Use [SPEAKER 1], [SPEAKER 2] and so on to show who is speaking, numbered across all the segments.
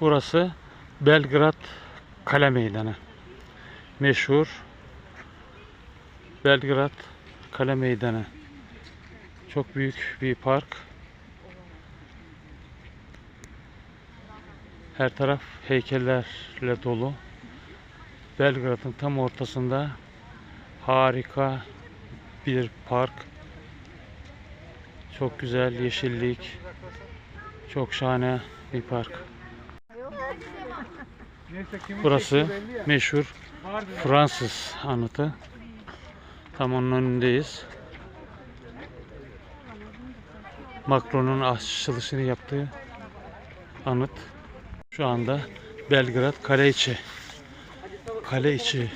[SPEAKER 1] Burası Belgrad Kale Meydanı. Meşhur Belgrad Kale Meydanı. Çok büyük bir park. Her taraf heykellerle dolu. Belgrad'ın tam ortasında harika bir park. Çok güzel yeşillik. Çok şahane bir park. Burası meşhur Fransız anıtı. Tam onun önündeyiz. Macron'un açılışını yaptığı anıt. Şu anda Belgrad Kale içi. Kale içi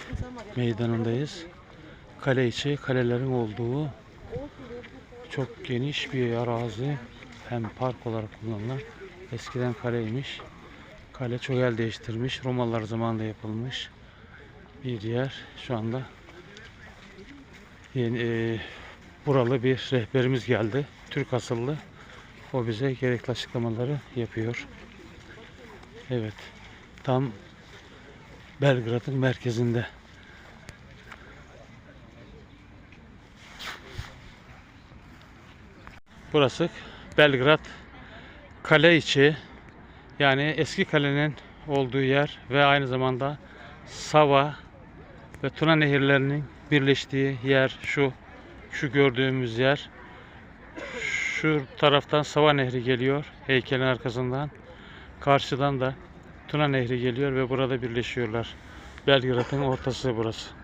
[SPEAKER 1] meydanındayız. Kale içi kalelerin olduğu çok geniş bir arazi. Hem park olarak kullanılan eskiden kaleymiş. Kale çok el değiştirmiş. Romalılar zamanında yapılmış bir yer. Şu anda yeni, e, buralı bir rehberimiz geldi. Türk asıllı. O bize gerekli açıklamaları yapıyor. Evet. Tam Belgrad'ın merkezinde. Burası Belgrad kale içi yani eski kalenin olduğu yer ve aynı zamanda Sava ve Tuna nehirlerinin birleştiği yer şu şu gördüğümüz yer. Şu taraftan Sava Nehri geliyor heykelin arkasından. Karşıdan da Tuna Nehri geliyor ve burada birleşiyorlar. Belgrad'ın ortası burası.